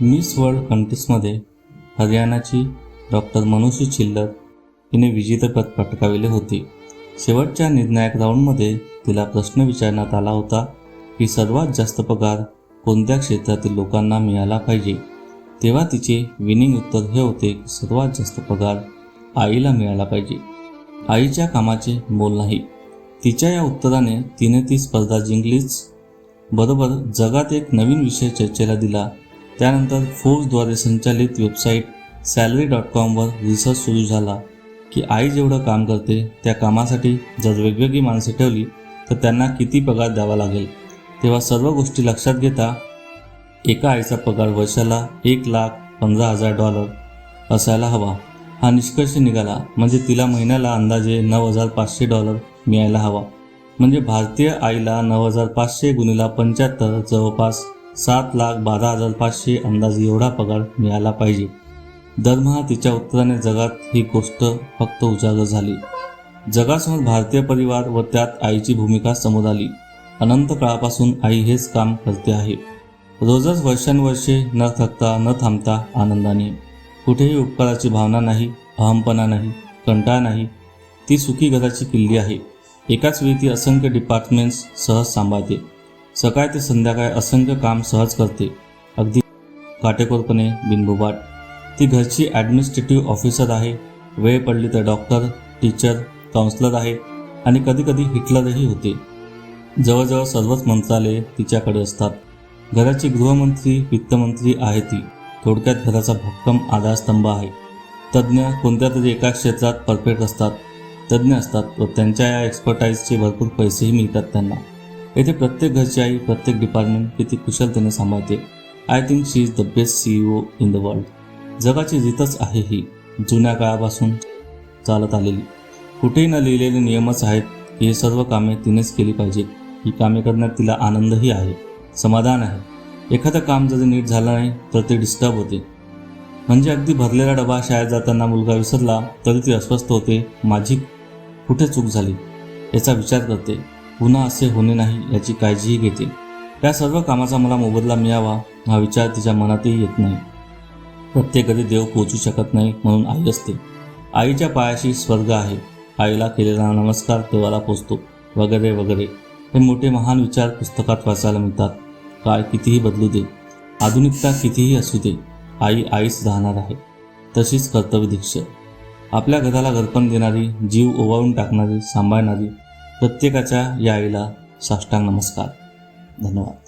Miss World कंटेस्टमध्ये हरियाणाची doctor Manushi Chhillar हिने विजेतेपद पटकाविले होते. शेवटच्या निर्णायक राऊंडमध्ये तिला प्रश्न विचारण्यात आला होता की सर्वात जास्त पगार कोणत्या क्षेत्रातील लोकांना मिळाला पाहिजे? तेव्हा तिचे विनिंग उत्तर हे होते की सर्वात जास्त पगार आईला मिळाला पाहिजे. आईच्या कामाचे मोल नाही. तिच्या या उत्तराने तिने ती स्पर्धा जिंकलीच. बरोबर जगात एक नवीन विषय चर्चेला दिला त्यानंतर फोर्सद्वारे संचालित वेबसाईट सॅलरी डॉट कॉमवर रिसर्च सुरू झाला की आई जेवढं काम करते त्या कामासाठी जर वेगवेगळी माणसं ठेवली तर त्यांना किती पगार द्यावा लागेल? तेव्हा सर्व गोष्टी लक्षात घेता एका आईचा पगार वर्षाला एक लाख पंधरा हजार डॉलर असायला हवा. हा निष्कर्ष निघाला म्हणजे तिला महिन्याला अंदाजे नऊ हजार पाचशे डॉलर मिळायला हवा. म्हणजे भारतीय आईला नऊ हजार पाचशे गुणिला पंच्याहत्तर जवळपास सात लाख बारा हजार पाचशे अंदाज एवढा पगार मिळाला पाहिजे. दरमहा तिच्या उत्तराने जगात ही गोष्ट फक्त उजागर झाली. जगासमोर भारतीय परिवार व त्यात आईची भूमिका समोर आली. अनंत काळापासून आई हेच काम करते आहे. रोजच वर्षानुवर्षे न थकता न थांबता आनंदाने. कुठेही उपकाराची भावना नाही अहमपणा नाही कंटाळा नाही. ती सुखी घराची किल्ली आहे. एकाच वेळी ती असंख्य डिपार्टमेंट्स सहज सांभाळते. सकाळ ते संध्याकाळ असंख्य काम सहज करते. अगदी काटेकोरपणे बिनबुबाट. ती घरची ॲडमिनिस्ट्रेटिव्ह ऑफिसर आहे. वेळ पडली तर डॉक्टर टीचर काउन्सलर आहे आणि कधीकधी हिटलरही होते. जवळजवळ सर्वच मंत्रालये तिच्याकडे असतात. घराची गृहमंत्री वित्तमंत्री आहे ती. थोडक्यात घराचा भक्कम आधारस्तंभ आहे. तज्ज्ञ कोणत्या तरी एका क्षेत्रात परफेक्ट असतात. तज्ज्ञ असतात व त्यांच्या या एक्सपर्टाईजचे भरपूर पैसेही मिळतात त्यांना. येथे प्रत्येक घरची आई प्रत्येक डिपार्टमेंट किती कुशलतेने सांभाळते. I think she is the best C O in the world जगाची रीतच आहे ही जुन्या काळापासून चालत आलेली. कुठेही न लिहिलेले नियमच आहेत की हे सर्व कामे तिनेच केली पाहिजेत. ही कामे करण्यात तिला आनंदही आहे समाधान आहे. एखादं काम जर नीट झालं नाही तर ते डिस्टर्ब होते. म्हणजे अगदी भरलेला डबा शाळेत जाताना मुलगा विसरला तरी ती अस्वस्थ होते माझी कुठे चूक झाली याचा विचार करते. पुन्हा असे होणे नाही याची काळजीही घेते. त्या सर्व कामाचा मला मोबदला मिळावा हा विचार तिच्या मनातही येत नाही. प्रत्येक घरी देव पोचू शकत नाही म्हणून आई असते. आईच्या पायाशी स्वर्ग आहे. आईला केलेला नमस्कार देवाला पोचतो. वगैरे वगैरे. हे मोठे महान विचार पुस्तकात वाचायला मिळतात. काय कितीही बदलू दे. आधुनिकता कितीही असू दे. आई आईच राहणार आहे. तशीच कर्तव्य दीक्ष आपल्या घराला घरपण देणारी जीव ओवाळून टाकणारी सांभाळणारी प्रत्येकाच्या या आईला साष्टांग नमस्कार. धन्यवाद.